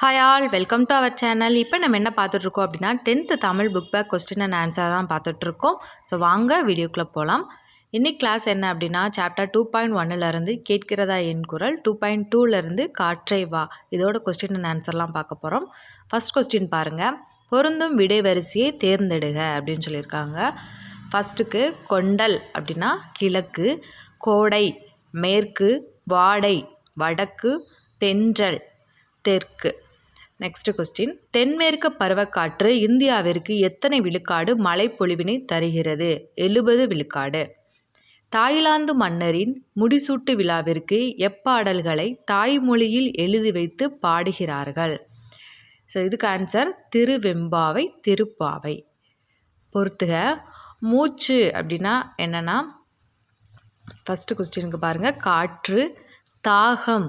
Hi all welcome to our channel இப்போ நம்ம என்ன பார்த்துட்ருக்கோம் அப்படின்னா tenth Tamil book back question and answer தான் பார்த்துட்ருக்கோம் ஸோ வாங்க வீடியோக்குள்ளே போகலாம் இன்னைக்கு கிளாஸ் என்ன அப்படின்னா சாப்டர் டூ பாயிண்ட் ஒன்னிலேருந்து கேட்கிறதா என் குரல் டூ பாயிண்ட் டூலேருந்து காற்றை வா. இதோட கொஸ்டின் அண்ட் ஆன்சர்லாம் பார்க்க போகிறோம் ஃபஸ்ட் கொஸ்டின் பாருங்கள் பொருந்தும் விடை வரிசையை தேர்ந்தெடுக அப்படின்னு சொல்லியிருக்காங்க. ஃபஸ்ட்டுக்கு கொண்டல் அப்படின்னா கிழக்கு கோடை மேற்கு வாடை வடக்கு தென்றல் தெற்கு. நெக்ஸ்ட் கொஸ்டின் தென்மேற்கு பருவக்காற்று இந்தியாவிற்கு எத்தனை விழுக்காடு மழைப்பொழிவினை தருகிறது? எழுபது விழுக்காடு. தாய்லாந்து மன்னரின் முடிசூட்டு விழாவிற்கு எப்பாடல்களை தாய்மொழியில் எழுதி வைத்து பாடுகிறார்கள். ஸோ இதுக்கு ஆன்சர் திருவெம்பாவை திருப்பாவை. பொறுத்துக மூச்சு அப்படின்னா என்னென்னா ஃபஸ்ட்டு கொஸ்டினுக்கு பாருங்கள் காற்று தாகம்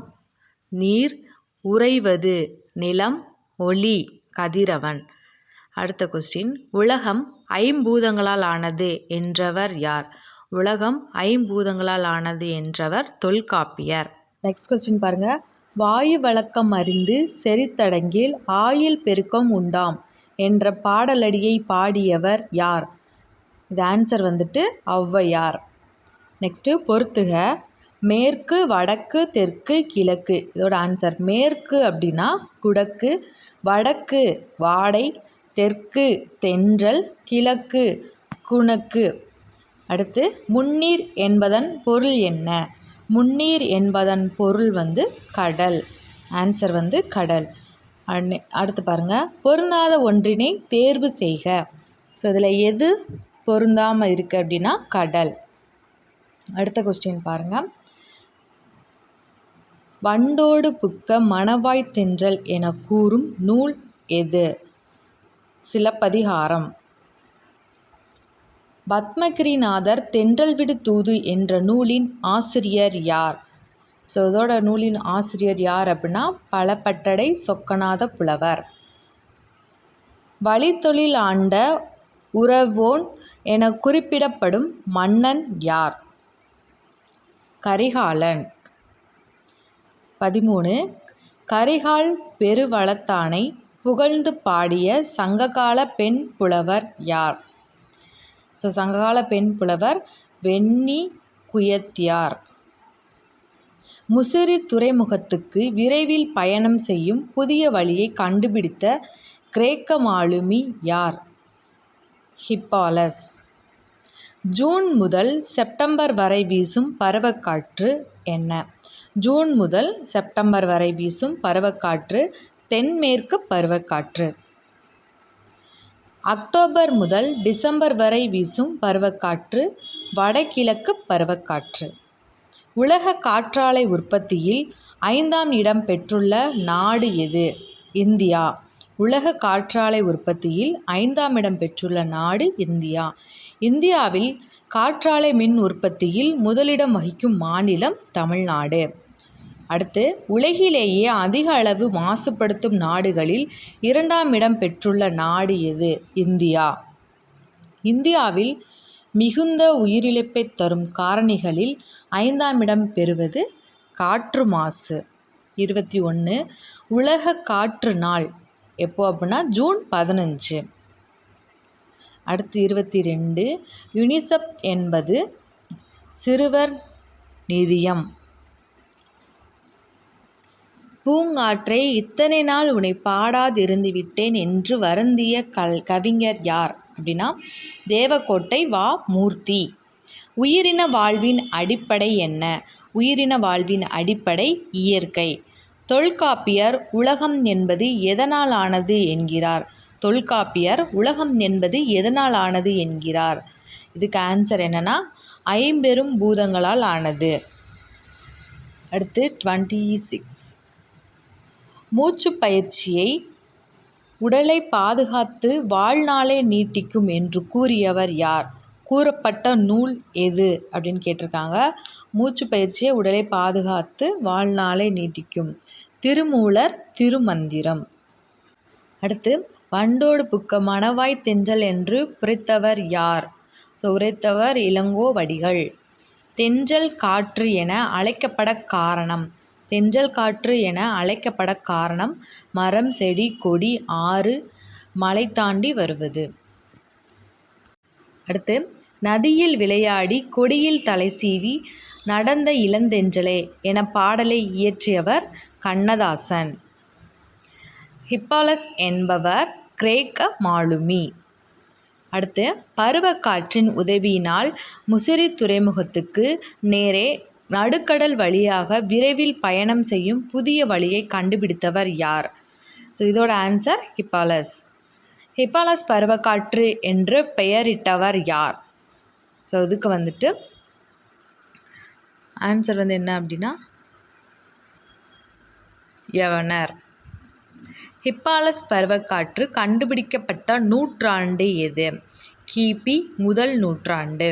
நீர் உறைவது. நிலம் ஒளி கதிரவன். அடுத்த கொஸ்டின் உலகம் ஐம்பூதங்களால் ஆனது என்றவர் யார்? உலகம் ஐம்பூதங்களால் ஆனது என்றவர் தொல்காப்பியர். நெக்ஸ்ட் கொஸ்டின் பாருங்க. வாயு வழக்கம் அறிந்து செறித்தடங்கில் ஆயில் பெருக்கம் உண்டாம் என்ற பாடலடியை பாடியவர் யார்? இது ஆன்சர் வந்துட்டு ஔவையார். நெக்ஸ்ட்டு பொறுத்துக. மேற்கு வடக்கு தெற்கு கிழக்கு. இதோட ஆன்சர் மேற்கு அப்படின்னா குடக்கு வடக்கு வாடை தெற்கு தென்றல் கிழக்கு குணக்கு. அடுத்து முன்னீர் என்பதன் பொருள் என்ன? முன்னீர் என்பதன் பொருள் வந்து கடல். ஆன்சர் வந்து கடல். அடுத்து பாருங்கள் பொருந்தாத ஒன்றினை தேர்வு செய்க. ஸோ இதில் எது பொருந்தாமல் இருக்குது அப்படின்னா கடல். அடுத்த கொஸ்டின் பாருங்கள் வண்டோடு புக்க மணவாய் தென்றல் என கூறும் நூல் எது? சிலப்பதிகாரம். பத்மகிரிநாதர் தென்றல் விடு தூது என்ற நூலின் ஆசிரியர் யார்? ஸோ இதோட நூலின் ஆசிரியர் யார் அப்படின்னா பலப்பட்டடை சொக்கநாத புலவர். வழித்தொழில் ஆண்ட உறவோன் என குறிப்பிடப்படும் மன்னன் யார்? கரிகாலன். பதிமூணு. கரிகால் பெருவளத்தானை புகழ்ந்து பாடிய சங்ககால பெண் புலவர் யார்? ஸோ சங்ககால பெண் புலவர் வெண்ணி குயத்தியார். முசிறி துறைமுகத்துக்கு விரைவில் பயணம் செய்யும் புதிய வழியை கண்டுபிடித்த கிரேக்க மாலுமி யார்? ஹிப்பாலஸ். ஜூன் முதல் செப்டம்பர் வரை வீசும் பருவக்காற்று என்ன? ஜூன் முதல் செப்டம்பர் வரை வீசும் பருவக்காற்று தென்மேற்கு பருவக்காற்று. அக்டோபர் முதல் டிசம்பர் வரை வீசும் பருவக்காற்று வடகிழக்கு பருவக்காற்று. உலக காற்றாலை உற்பத்தியில் ஐந்தாம் இடம் பெற்றுள்ள நாடு எது? இந்தியா. உலக காற்றாலை உற்பத்தியில் ஐந்தாம் இடம் பெற்றுள்ள நாடு இந்தியா. இந்தியாவில் காற்றாலை மின் உற்பத்தியில் முதலிடம் வகிக்கும் மாநிலம் தமிழ்நாடு. அடுத்து உலகிலேயே அதிக அளவு மாசுபடுத்தும் நாடுகளில் இரண்டாம் இடம் பெற்றுள்ள நாடு எது? இந்தியா. இந்தியாவில் மிகுந்த உயிரிழப்பை தரும் காரணிகளில் ஐந்தாம் இடம் பெறுவது காற்று மாசு. இருபத்தி ஒன்று உலக காற்று நாள் எப்போ அப்படின்னா ஜூன் பதினஞ்சு. அடுத்து இருபத்தி ரெண்டு யுனிசெப் என்பது சிறுவர் நிதியம். பூங்காற்றே இத்தனை நாள் உன்னை பாடாதிருந்து விட்டேன் என்று வருந்திய கல் கவிஞர் யார்? அப்படின்னா தேவக்கோட்டை வா. மூர்த்தி. உயிரின வாழ்வின் அடிப்படை என்ன? உயிரின வாழ்வின் அடிப்படை இயற்கை. தொல்காப்பியர் உலகம் என்பது எதனால் ஆனது என்கிறார்? தொல்காப்பியர் உலகம் என்பது எதனால் ஆனது என்கிறார்? இதுக்கு ஆன்சர் என்னென்னா ஐம்பெரும் பூதங்களால் ஆனது. அடுத்து டுவெண்ட்டி சிக்ஸ் மூச்சு பயிற்சியை உடலை பாதுகாத்து வாழ்நாளை நீட்டிக்கும் என்று கூறியவர் யார்? கூறப்பட்ட நூல் எது? அப்படின்னு கேட்டிருக்காங்க. மூச்சு பயிற்சியை உடலை பாதுகாத்து வாழ்நாளை நீட்டிக்கும். திருமூலர் திருமந்திரம். அடுத்து வண்டோடு புக்க மணவாய் தென்றல் என்று புரைத்தவர் யார்? ஸோ உரைத்தவர் இளங்கோ வடிகள். தென்றல் காற்று என அழைக்கப்பட காரணம். தென்றல் காற்று என அழைக்கப்பட காரணம் மரம் செடி கொடி ஆறு மலை தாண்டி வருவது. அடுத்து நதியில் விளையாடி கொடியில் தலை சீவி நடந்த இளந்தென்றலே என பாடலை இயற்றியவர் கண்ணதாசன். ஹிப்பாலஸ் என்பவர் கிரேக்க மாலுமி. அடுத்து பருவக்காற்றின் உதவியினால் முசிறி துறைமுகத்துக்கு நேரே நடுக்கடல் வழியாக விரைவில் பயணம் செய்யும் புதிய வழியை கண்டுபிடித்தவர் யார்? ஸோ இதோட ஆன்சர் ஹிப்பாலஸ். ஹிப்பாலஸ் பருவக்காற்று என்று பெயரிட்டவர் யார்? ஸோ இதுக்கு வந்துட்டு ஆன்சர் வந்து என்ன அப்படின்னா யவனர் ஹிப்பாலஸ் பருவக்காற்று கண்டுபிடிக்கப்பட்ட நூற்றாண்டு எது? கிபி முதல் நூற்றாண்டு.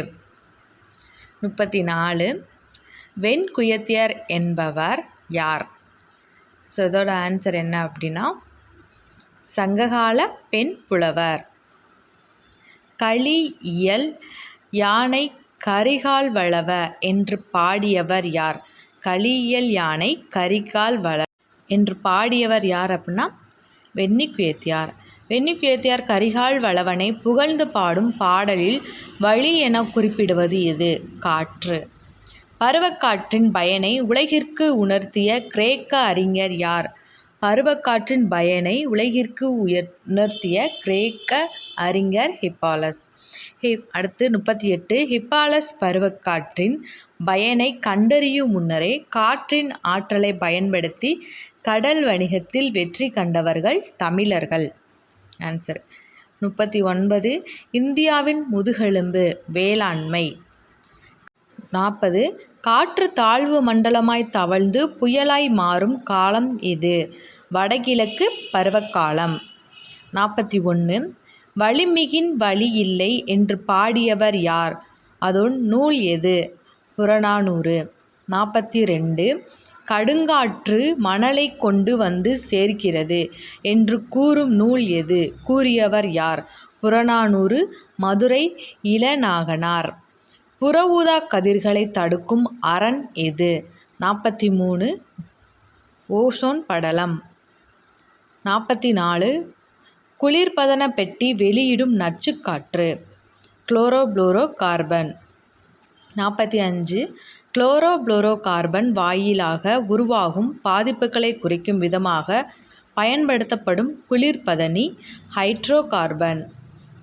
முப்பத்தி நாலு. வெண்குயத்தியர் என்பவர் யார்? ஸோ இதோட ஆன்சர் என்ன அப்படின்னா சங்ககால பெண் புலவர். களி இயல் யானை கரிகால் வளவ என்று பாடியவர் யார்? களியியல் யானை கரிகால் வள என்று பாடியவர் யார் அப்படின்னா வெண்ணிக்குயத்தியார். வெண்ணிக்குயத்தியார் கரிகால் வளவனை புகழ்ந்து பாடும் பாடலில் வழி என குறிப்பிடுவது எது? காற்று. பருவக்காற்றின் பயனை உலகிற்கு உணர்த்திய கிரேக்க அறிஞர் யார்? பருவக்காற்றின் பயனை உலகிற்கு உயர் உணர்த்திய கிரேக்க அறிஞர் ஹிப்பாலஸ். ஹிப் அடுத்து முப்பத்தி எட்டு ஹிப்பாலஸ் பருவக்காற்றின் பயனை கண்டறியும் முன்னரே காற்றின் ஆற்றலை பயன்படுத்தி கடல் வணிகத்தில் வெற்றி கண்டவர்கள் தமிழர்கள். ஆன்சர் முப்பத்தி ஒன்பது. இந்தியாவின் முதுகெலும்பு வேளாண்மை. நாற்பது. காற்று தாழ்வு மண்டலமாய் தவழ்ந்து புயலாய் மாறும் காலம் இது. வடகிழக்கு பருவகாலம். நாற்பத்தி ஒன்று வலிமிகின் வழி இல்லை என்று பாடியவர் யார்? அதோன் நூல் எது? புறநானூறு. நாற்பத்தி ரெண்டு. கடுங்காற்று மணலை கொண்டு வந்து சேர்க்கிறது என்று கூறும் நூல் எது? கூறியவர் யார்? புறநானூறு. மதுரை இளநாகனார். புற ஊதா கதிர்களை தடுக்கும் அரண் எது? நாற்பத்தி மூணு ஓசோன் படலம். நாற்பத்தி நாலு குளிர்பதன பெட்டி வெளியிடும் நச்சுக்காற்று. குளோரோப்ளோரோ கார்பன் நாற்பத்தி அஞ்சு குளோரோப்ளோரோ கார்பன் வாயிலாக உருவாகும் பாதிப்புகளை குறிக்கும் விதமாக பயன்படுத்தப்படும் குளிர்பதனி ஹைட்ரோ கார்பன்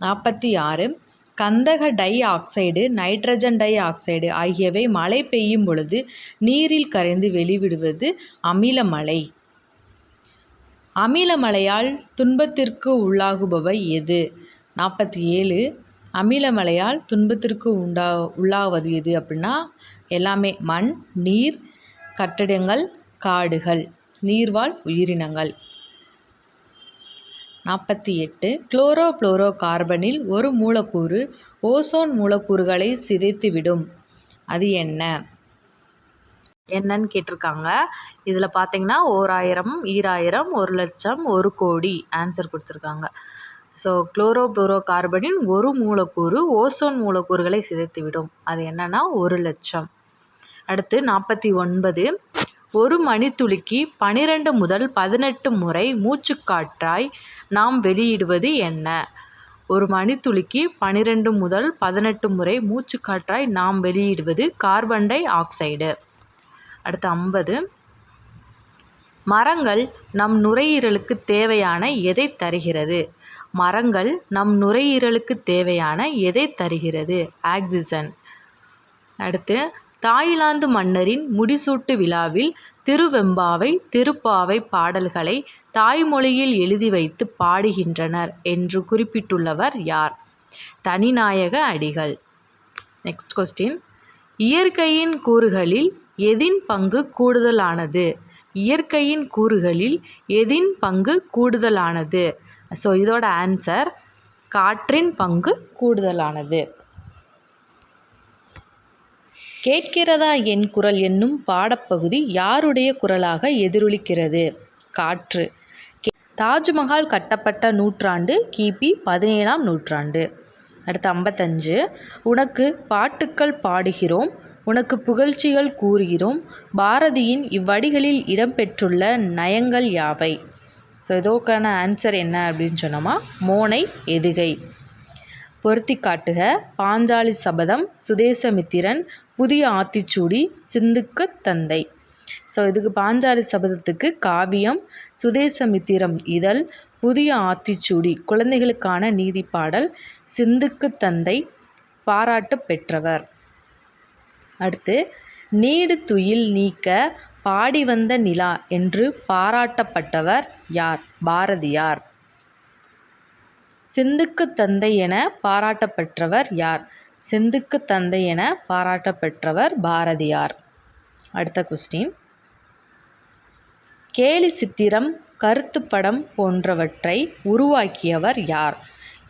நாற்பத்தி ஆறு கந்தக dioxide nitrogen dioxide ஆகியவை மழை பெய்யும் பொழுது நீரில் கரைந்து வெளிவிடுவது அமிலமலை அமிலமலையால் துன்பத்திற்கு உள்ளாகுபவை எது? நாற்பத்தி ஏழு அமிலமலையால் துன்பத்திற்கு உண்டா உள்ளாவது எது அப்படின்னா எல்லாமே மண் நீர் கட்டிடங்கள் காடுகள் நீர்வாழ் உயிரினங்கள். நாற்பத்தி எட்டு. குளோரோ கார்பனில் ஒரு மூலக்கூறு ஓசோன் மூலக்கூறுகளை சிதைத்துவிடும். அது என்ன? என்னன்னு கேட்டிருக்காங்க. இதில் பார்த்தீங்கன்னா ஓராயிரம் ஈராயிரம் ஒரு லட்சம் ஒரு கோடி ஆன்சர் கொடுத்துருக்காங்க. ஸோ குளோரோ கார்பனின் ஒரு மூலக்கூறு ஓசோன் மூலக்கூறுகளை சிதைத்துவிடும். அது என்னென்னா ஒரு லட்சம். அடுத்து நாற்பத்தி ஒன்பது. ஒரு மணித்துளிக்கு பனிரெண்டு முதல் பதினெட்டு முறை மூச்சுக்காற்றாய் நாம் வெளியிடுவது என்ன? ஒரு மணித்துளிக்கு பனிரெண்டு முதல் பதினெட்டு முறை மூச்சுக்காற்றாய் நாம் வெளியிடுவது கார்பன் டை ஆக்சைடு. அடுத்து ஐம்பது. மரங்கள் நம் நுரையீரலுக்கு தேவையான எதை தருகிறது? மரங்கள் நம் நுரையீரலுக்கு தேவையான எதை தருகிறது? ஆக்சிஜன். அடுத்து தாய்லாந்து மன்னரின் முடிசூட்டு விழாவில் திருவெம்பாவை திருப்பாவை பாடல்களை தாய்மொழியில் எழுதி வைத்து பாடுகின்றனர் என்று குறிப்பிட்டுள்ளவர் யார்? தனிநாயக அடிகள். நெக்ஸ்ட் கொஸ்டின் இயற்கையின் கூறுகளில் எதின் பங்கு கூடுதலானது? இயற்கையின் கூறுகளில் எதின் பங்கு கூடுதலானது? ஸோ இதோட ஆன்சர் காற்றின் பங்கு கூடுதலானது. கேட்கிறதா என் குரல் என்னும் பாடப்பகுதி யாருடைய குரலாக எதிரொலிக்கிறது? காற்று. தாஜ்மஹால் கட்டப்பட்ட நூற்றாண்டு கிபி பதினேழாம் நூற்றாண்டு. அடுத்து ஐம்பத்தஞ்சு. உனக்கு பாட்டுக்கள் பாடுகிறோம் உனக்கு புகழ்ச்சிகள் கூறுகிறோம் பாரதியின் இவ்வடிகளில் இடம்பெற்றுள்ள நயங்கள் யாவை? ஸோ இதோக்கான ஆன்சர் என்ன அப்படின்னு சொன்னோமா? மோனை எதுகை. பொருத்தி காட்டுக. பாஞ்சாலி சபதம் சுதேசமித்திரன் புதிய ஆத்திச்சூடி சிந்துக்கு தந்தை. ஸோ இதுக்கு பாஞ்சாலி சபதத்துக்கு காவியம் சுதேசமித்திரம் இதழ் புதிய ஆத்திச்சூடி குழந்தைகளுக்கான நீதி பாடல் சிந்துக்கு தந்தை பாராட்டு பெற்றவர். அடுத்து நீடு துயில் நீக்க பாடி வந்த நிலா என்று பாராட்டப்பட்டவர் யார்? பாரதியார். சிந்துக்கு தந்தை என பாராட்டப்பெற்றவர் யார்? சிந்துக்கு தந்தை என பாராட்டப்பெற்றவர் பாரதியார். அடுத்த கொஸ்டின் கேலி சித்திரம் கருத்துப்படம் போன்றவற்றை உருவாக்கியவர் யார்?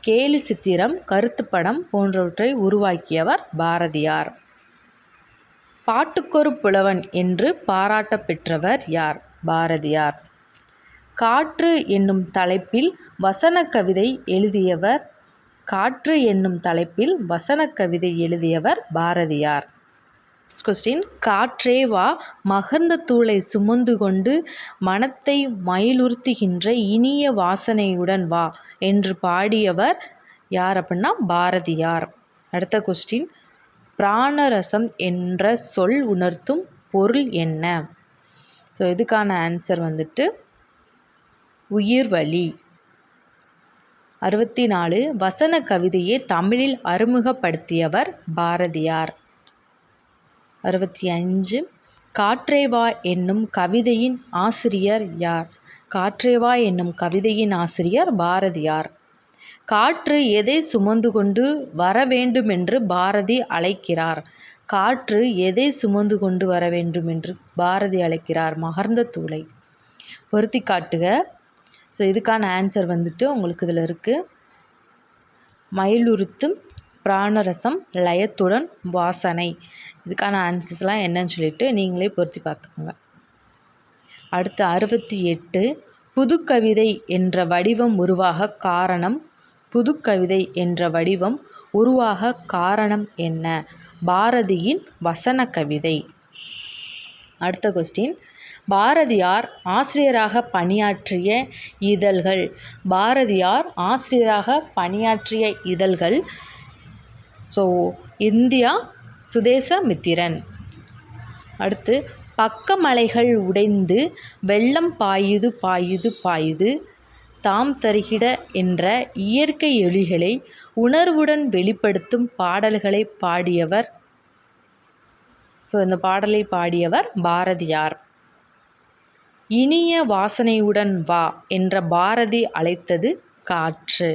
கேலி சித்திரம் கருத்துப்படம் போன்றவற்றை உருவாக்கியவர் பாரதியார். பாட்டுக்கொரு புலவன் என்று பாராட்டப்பெற்றவர் யார்? பாரதியார். காற்று என்னும் தலைப்பில் வசன கவிதை எழுதியவர் காற்று என்னும் தலைப்பில் வசன கவிதை எழுதியவர் பாரதியார். கொஸ்டின் காற்றே வா மகர்ந்த தூளை சுமந்து கொண்டு மனத்தை மயிலுறுத்துகின்ற இனிய வாசனையுடன் வா என்று பாடியவர் யார் அப்படின்னா பாரதியார். அடுத்த கொஸ்டின் பிராணரசம் என்ற சொல் உணர்த்தும் பொருள் என்ன? ஸோ இதுக்கான ஆன்சர் வந்துட்டு உயிர் வழி அறுபத்தி நாலு வசன கவிதையை தமிழில் அறிமுகப்படுத்தியவர் பாரதியார். அறுபத்தி அஞ்சு காற்றேவா என்னும் கவிதையின் ஆசிரியர் யார்? காற்றேவா என்னும் கவிதையின் ஆசிரியர் பாரதியார். காற்று எதை சுமந்து கொண்டு வர வேண்டுமென்று பாரதி அழைக்கிறார். காற்று எதை சுமந்து கொண்டு வர வேண்டும் என்று பாரதி அழைக்கிறார். மகர்ந்த தூளை. பொருத்தி காட்டுக. ஸோ இதுக்கான ஆன்சர் வந்துட்டு உங்களுக்கு இதில் இருக்குது மயிலுறுத்தும் பிராணரசம் லயத்துடன் வாசனை. இதுக்கான ஆன்சர்ஸ்லாம் என்னன்னு சொல்லிட்டு நீங்களே பொருத்தி பார்த்துக்கோங்க. அடுத்து அறுபத்தி எட்டு புதுக்கவிதை என்ற வடிவம் உருவாக காரணம். புதுக்கவிதை என்ற வடிவம் உருவாக காரணம் என்ன? பாரதியின் வசன கவிதை அடுத்த கொஸ்டின் பாரதியார் ஆசிரியராக பணியாற்றிய இதழ்கள். பாரதியார் ஆசிரியராக பணியாற்றிய இதழ்கள். ஸோ இந்தியா சுதேசமித்திரன் அடுத்து பக்கமலைகள் உடைந்து வெள்ளம் பாயுது பாயுது பாயுது. தாம் தருகிட என்ற இயற்கை எலிகளை உணர்வுடன் வெளிப்படுத்தும் பாடல்களை பாடியவர். ஸோ இந்த பாடலை பாடியவர் பாரதியார். இனிய வாசனையுடன் வா என்ற பாரதி அழைத்தது காற்று.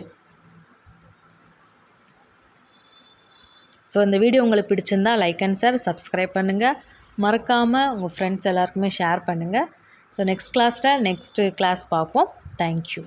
ஸோ இந்த வீடியோ உங்களுக்கு பிடிச்சிருந்தா லைக் அண்ட் ஷேர் சப்ஸ்கிரைப் பண்ணுங்கள் மறக்காமல் உங்கள் ஃப்ரெண்ட்ஸ் எல்லாருக்குமே ஷேர் பண்ணுங்கள் ஸோ நெக்ஸ்ட் கிளாஸில் நெக்ஸ்ட்டு கிளாஸ் பார்ப்போம். Thank you